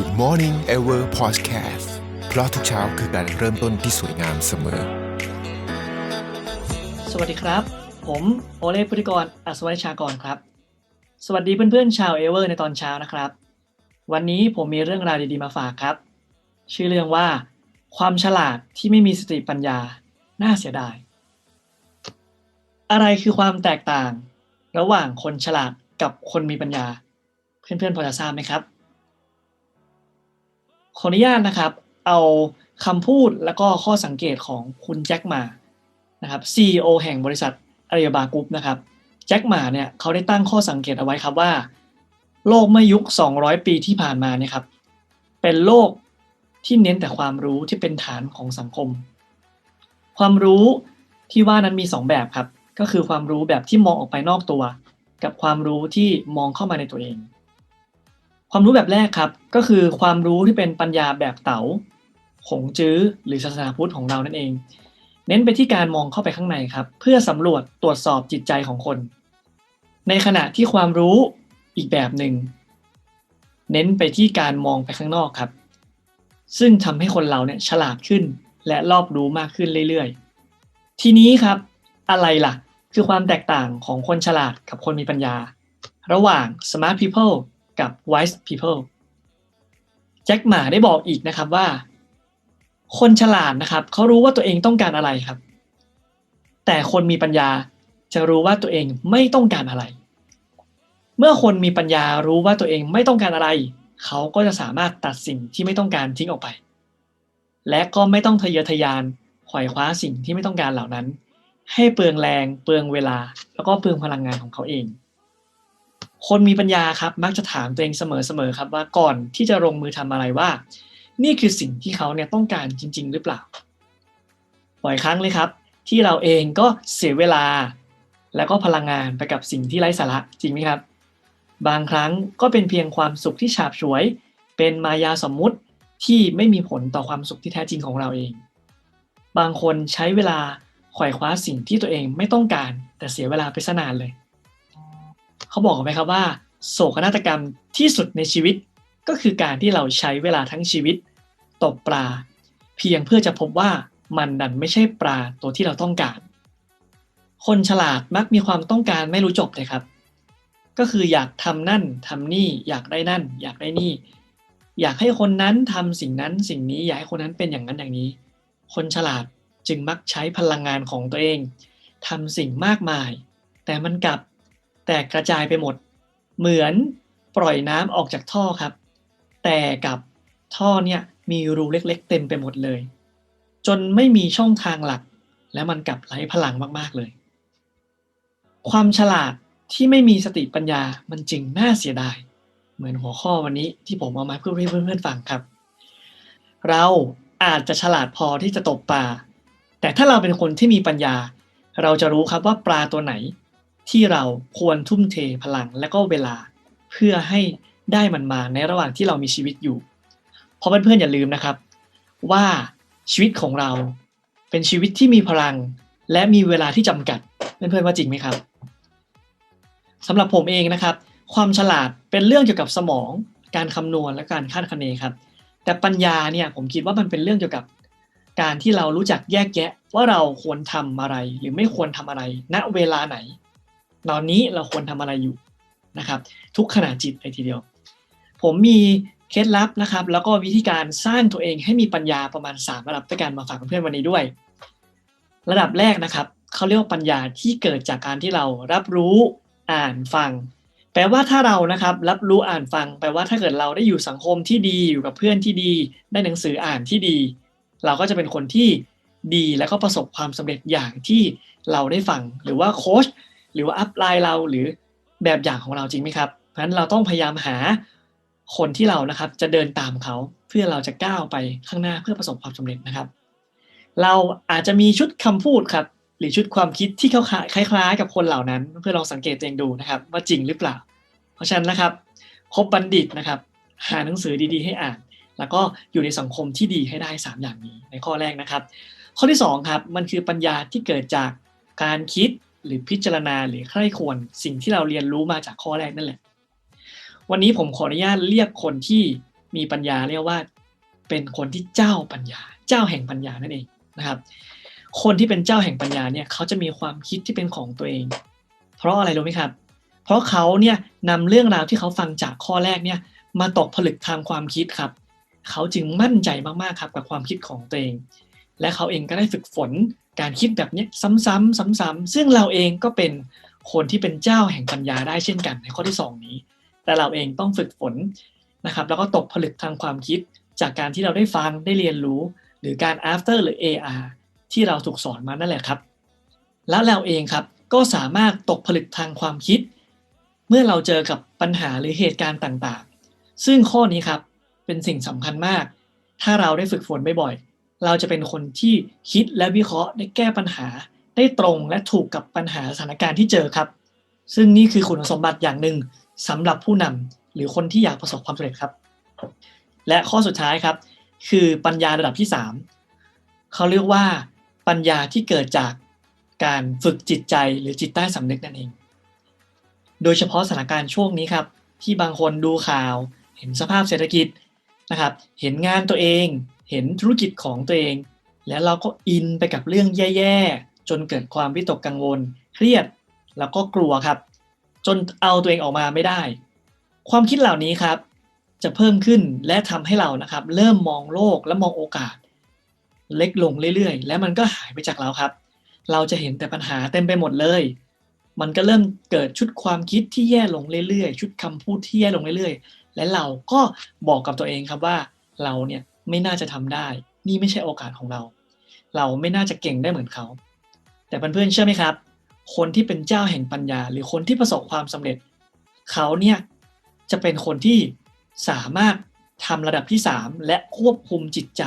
Good Morning Ever Podcast เพราะทุกเช้าคือการเริ่มต้นที่สวยงามเสมอ สวัสดีครับ ผมโอเล่พุทธิกรอัศวชากรครับ สวัสดีเพื่อนๆชาวเอเวอร์ในตอนเช้านะครับ วันนี้ผมมีเรื่องราวดีๆมาฝากครับ ชื่อเรื่องว่า ความฉลาดที่ไม่มีสติปัญญา น่าเสียดาย อะไรคือความแตกต่าง ระหว่างคนฉลาดกับคนมีปัญญา เพื่อนๆพอจะทราบไหมครับ ขออนุญาตนะครับ เอาคำพูดแล้วก็ข้อสังเกตของคุณแจ็คมานะครับ CEO แห่งบริษัทอาริยาบากรุ๊ปนะครับแจ็คหมาเนี่ยเขาได้ตั้งข้อสังเกตเอาไว้ครับว่า โลกเมื่อยุค 200 ปีที่ผ่านมาเนี่ยครับเป็นโลกที่เน้นแต่ความรู้ที่เป็นฐานของสังคม ความรู้ที่ว่านั้นมี 2 แบบครับ ก็คือความรู้แบบที่มองออกไปนอกตัว กับความรู้ที่มองเข้ามาในตัวเอง ความรู้แบบแรกครับ ก็คือความรู้ที่เป็นปัญญาแบบเต๋าหงจื้อหรือศาสนาพุทธของเรานั่นเอง เน้นไปที่การมองเข้าไปข้างในครับ เพื่อสำรวจตรวจสอบจิตใจของคน ในขณะที่ความรู้อีกแบบหนึ่งเน้นไปที่การมองไปข้างนอกครับ ซึ่งทำให้คนเราเนี่ยฉลาดขึ้นและรอบรู้มากขึ้นเรื่อยๆ ทีนี้ครับ อะไรล่ะ คือความแตกต่างของคนฉลาดกับคนมีปัญญา ระหว่าง smart people กับ wise people แจ็คหมาได้บอกอีกนะครับว่า คนฉลาดนะครับเขารู้ว่าตัวเองต้องการอะไรครับ แต่คนมีปัญญาจะรู้ว่าตัวเองไม่ต้องการอะไร เมื่อคนมีปัญญารู้ว่าตัวเองไม่ต้องการอะไร เขาก็จะสามารถตัดสิ่งที่ไม่ต้องการทิ้งออกไป และก็ไม่ต้องทะเยอทะยานขวายคว้าสิ่งที่ไม่ต้องการเหล่านั้น ให้เปลืองแรง เปลืองเวลา แล้วก็เปลืองพลังงานของเขาเอง คนมีปัญญาครับมักจะถามตัวเองเสมอๆครับว่าก่อนที่จะลงมือทำอะไรว่า นี่คือสิ่งที่เขาเนี่ยต้องการจริง ๆ หรือเปล่าบ่อยครั้งเลยครับ ที่เราเองก็เสียเวลา แล้วก็พลังงานไปกับสิ่งที่ไร้สาระจริงไหมครับ บางครั้งก็เป็นเพียงความสุขที่ฉาบฉวย เป็นมายาสมมุติที่ไม่มีผลต่อความสุขที่แท้จริงของเราเอง บางคนใช้เวลาขวายคว้าสิ่งที่ตัวเองไม่ต้องการ แต่เสียเวลาไปซะนานเลย เขาบอกไหมครับว่า โศกนาฏกรรมที่สุดในชีวิต ก็คือการที่เราใช้เวลาทั้งชีวิตตกปลา เพียงเพื่อจะพบว่ามันดันไม่ใช่ปลาตัวที่เราต้องการ คนฉลาดมักมีความต้องการไม่รู้จบเลยครับ ก็คืออยากทำนั่นทำนี่อยากได้นั่น อยากได้นี่ อยากให้คนนั้นทำสิ่งนั้นสิ่งนี้อยากให้คนนั้นเป็นอย่างนั้นอย่างนี้ คนฉลาดจึงมักใช้พลังงานของตัวเองทำสิ่งมากมาย แต่มันกลับ แตกกระจายไปหมด เหมือนปล่อยน้ำออกจากท่อครับ แต่กับท่อเนี่ยมีรูเล็กๆ เต็มไปหมดเลย จนไม่มีช่องทางหลัก และมันกลับไร้พลังมากๆเลย ความฉลาดที่ไม่มีสติปัญญามันจึงน่าเสียดาย เหมือนหัวข้อวันนี้ที่ผมเอามาเพื่อให้เพื่อนๆฟังครับ เราอาจจะฉลาดพอที่จะตกปลาแต่ถ้าเราเป็นคนที่มีปัญญา เราจะรู้ครับว่าปลาตัวไหน ที่เราควรทุ่มเทพลังและก็เวลาเพื่อให้ได้มันมาในระหว่างที่เรามีชีวิตอยู่ เพราะเพื่อนๆอย่าลืมนะครับ ว่าชีวิตของเราเป็นชีวิตที่มีพลัง และมีเวลาที่จำกัด เพื่อนๆว่าจริงไหมครับสำหรับผมเองนะครับ ความฉลาดเป็นเรื่องเกี่ยวกับสมอง การคำนวณและการคาดคะเนครับ แต่ปัญญาเนี่ยผมคิดว่ามันเป็นเรื่องเกี่ยวกับการที่เรารู้จักแยกแยะว่าเราควรทำอะไรหรือไม่ควรทำอะไร ณเวลาไหน ตอนนี้เราควรทำอะไรอยู่นะครับ ทุกขณะจิตเลยทีเดียว ผมมีเคล็ดลับนะครับ แล้วก็วิธีการสร้างตัวเองให้มีปัญญาประมาณ 3 ระดับด้วยกันมาฝากเพื่อนวันนี้ด้วย ระดับแรกนะครับเขาเรียกว่าปัญญาที่เกิดจากการที่เรารับรู้อ่านฟัง แปลว่าถ้าเรานะครับ รับรู้อ่านฟัง แปลว่าถ้าเกิดเราได้อยู่สังคมที่ดีอยู่กับเพื่อนที่ดี ได้หนังสืออ่านที่ดี เราก็จะเป็นคนที่ดีแล้วก็ประสบความสำเร็จอย่างที่เราได้ฟัง หรือว่าโค้ช หรือว่าอัพไลน์เราหรือแบบอย่างของเราจริงไหมครับเพราะฉะนั้นเราต้องพยายามหาคนที่เรานะครับจะเดินตามเขาเพื่อเราจะก้าวไปข้างหน้าเพื่อประสบความสำเร็จนะครับ เราอาจจะมีชุดคำพูดครับ หรือชุดความคิดที่เขาคล้ายๆ กับคนเหล่านั้น เพื่อลองสังเกตตัวเองดูนะครับ ว่าจริงหรือเปล่า เพราะฉะนั้นนะครับคบบัณฑิตนะครับ หาหนังสือดีๆ ให้อ่าน แล้วก็อยู่ในสังคมที่ดีให้ได้ 3 อย่างนี้ในข้อแรกนะครับ ข้อที่2ครับมันคือปัญญาที่เกิดจากการคิด หรือพิจารณาหรือใคร่ควรสิ่งที่เราเรียนรู้มาจากข้อแรกนั่นแหละ วันนี้ผมขออนุญาตเรียกคนที่มีปัญญาเรียกว่า เป็นคนที่เจ้าปัญญา เจ้าแห่งปัญญานั่นเองนะครับ คนที่เป็นเจ้าแห่งปัญญาเนี่ยเขาจะมีความคิดที่เป็นของตัวเอง เพราะอะไรรู้ไหมครับ เพราะเขาเนี่ยนำเรื่องราวที่เขาฟังจากข้อแรกเนี่ยมาตกผลึกทางความคิดครับ เขาจึงมั่นใจมากๆครับกับความคิดของตัวเอง และเขาเองก็ได้ฝึกฝน การคิดแบบนี้ซ้ำๆซ้ำๆซึ่งเราเองก็เป็นคนที่เป็นเจ้าแห่งปัญญาได้เช่นกันในข้อที่ 2 นี้ แต่เราเองต้องฝึกฝนนะครับ แล้วก็ตกผลึกทางความคิดจากการที่เราได้ฟังได้เรียนรู้ หรือการ after หรือ AR ที่เราถูกสอนมานั่นแหละครับ แล้วเราเองครับก็สามารถตกผลึกทางความคิด เมื่อเราเจอกับปัญหาหรือเหตุการณ์ต่างๆ ซึ่งข้อนี้ครับเป็นสิ่งสำคัญมาก ถ้าเราได้ฝึกฝนบ่อยๆ เราจะเป็นคนที่คิดและวิเคราะห์ได้แก้ปัญหา ได้ตรงและถูกกับปัญหาสถานการณ์ที่เจอครับ ซึ่งนี่คือคุณสมบัติอย่างหนึ่งสำหรับผู้นำหรือคนที่อยากประสบความสำเร็จครับ และข้อสุดท้ายครับ คือปัญญาระดับที่ 3เขาเรียกว่า ปัญญาที่เกิดจากการฝึกจิตใจหรือจิตใต้สำนึกนั่นเอง โดยเฉพาะสถานการณ์ช่วงนี้ครับ ที่บางคนดูข่าว เห็นสภาพเศรษฐกิจนะครับ เห็นงานตัวเอง เห็นธุรกิจของตัวเอง แล้วเราก็อินไปกับเรื่องแย่ๆ จนเกิดความวิตกกังวล เครียดแล้วก็กลัวครับ จนเอาตัวเองออกมาไม่ได้ ความคิดเหล่านี้ครับ จะเพิ่มขึ้นและทำให้เรานะครับ เริ่มมองโลกและมองโอกาส เล็กลงเรื่อยๆ และมันก็หายไปจากเราครับ เราจะเห็นแต่ปัญหาเต็มไปหมดเลย มันก็เริ่มเกิดชุดความคิดที่แย่ลงเรื่อยๆ ชุดคำพูดที่แย่ลงเรื่อยๆ และเราก็บอกกับตัวเองครับว่าเราเนี่ย ไม่น่าจะทำได้ นี่ไม่ใช่โอกาสของเรา เราไม่น่าจะเก่งได้เหมือนเขา แต่เพื่อนๆเชื่อไหมครับ คนที่เป็นเจ้าแห่งปัญญา หรือคนที่ประสบความสำเร็จ เขาเนี่ยจะเป็นคนที่สามารถทำระดับที่ 3 และควบคุมจิตใจ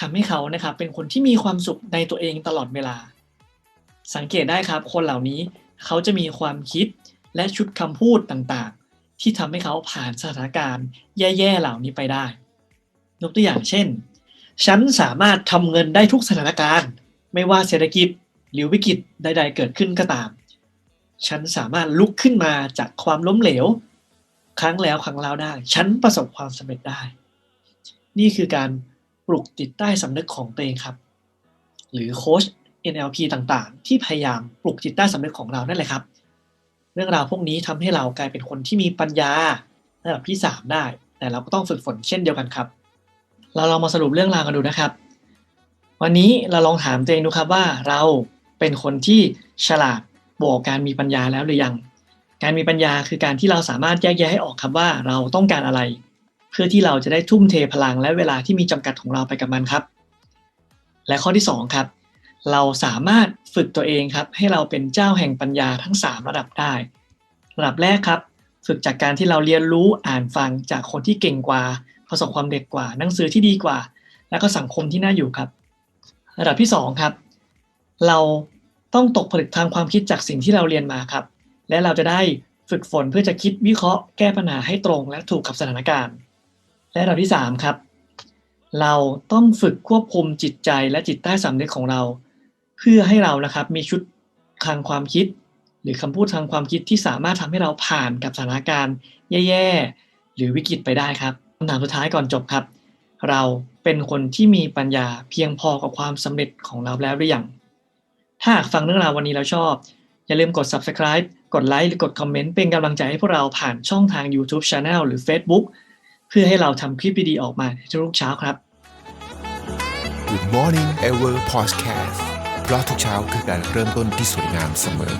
ทำให้เขานะครับเป็นคนที่มีความสุขในตัวเองตลอดเวลา สังเกตได้ครับ คนเหล่านี้เขาจะมีความคิดและชุดคำพูดต่างๆ ที่ทำให้เขาผ่านสถานการณ์ แย่ๆเหล่านี้ไปได้ ยกตัวอย่างเช่น ฉันสามารถทำเงินได้ทุกสถานการณ์ ไม่ว่าเศรษฐกิจหรือวิกฤตใด ๆ เกิดขึ้นก็ตาม ฉันสามารถลุกขึ้นมาจากความล้มเหลว ครั้งแล้วครั้งเล่าได้ ฉันประสบความสำเร็จได้ นี่คือการปลุกจิตใต้สำนึกของตัวเองครับ หรือโค้ช NLP ต่างๆ ที่พยายามปลุกจิตใต้สำนึกของเรานั่นแหละครับ เรื่องราวพวกนี้ทำให้เรากลายเป็นคนที่มีปัญญาระดับที่ 3 ได้ แต่เราก็ต้องฝึกฝนเช่นเดียวกันครับ เราลองมาสรุปเรื่องราวกันดูนะครับ วันนี้เราลองถามตัวเองดูครับว่าเราเป็นคนที่ฉลาดบวกการมีปัญญาแล้วหรือยัง การมีปัญญาคือการที่เราสามารถแยกแยะให้ออกครับว่าเราต้องการอะไร เพื่อที่เราจะได้ทุ่มเทพลังและเวลาที่มีจำกัดของเราไปกับมันครับ และข้อที่2ครับเราสามารถฝึกตัวเองครับให้เราเป็นเจ้าแห่งปัญญาทั้ง 3 ระดับได้ ระดับแรกครับ ฝึกจากการที่เราเรียนรู้อ่านฟังจากคนที่เก่งกว่า ประสบความเร็จกว่า หนังสือที่ดีกว่า และก็สังคมที่น่าอยู่ครับ ระดับที่ 2 ครับ เราต้องตกผลึกทางความคิดจากสิ่งที่เราเรียนมาครับ และเราจะได้ฝึกฝนเพื่อจะคิดวิเคราะห์แก้ปัญหาให้ตรงและถูกกับสถานการณ์ และระดับที่ 3 ครับ เราต้องฝึกควบคุมจิตใจและจิตใต้สำนึกของเรา เพื่อให้เรานะครับมีชุดทางความคิด หรือคำพูดทางความคิดที่สามารถทำให้เราผ่านกับสถานการณ์ แย่ๆหรือวิกฤตไปได้ครับ คำถามสุดท้ายก่อนจบครับ เราเป็นคนที่มีปัญญาเพียงพอกับความสำเร็จของเราแล้วหรือยัง ถ้าหากฟังเรื่องราววันนี้แล้วชอบ อย่าลืมกด subscribe กดไลค์หรือกดคอมเมนต์เป็นกำลังใจให้พวกเราผ่านช่องทาง YouTube Channel หรือ Facebook เพื่อให้เราทำคลิปดีๆออกมาทุกเช้าครับ Good Morning Ever Podcast เพราะทุกเช้าคือการเริ่มต้นที่สวยงามเสมอ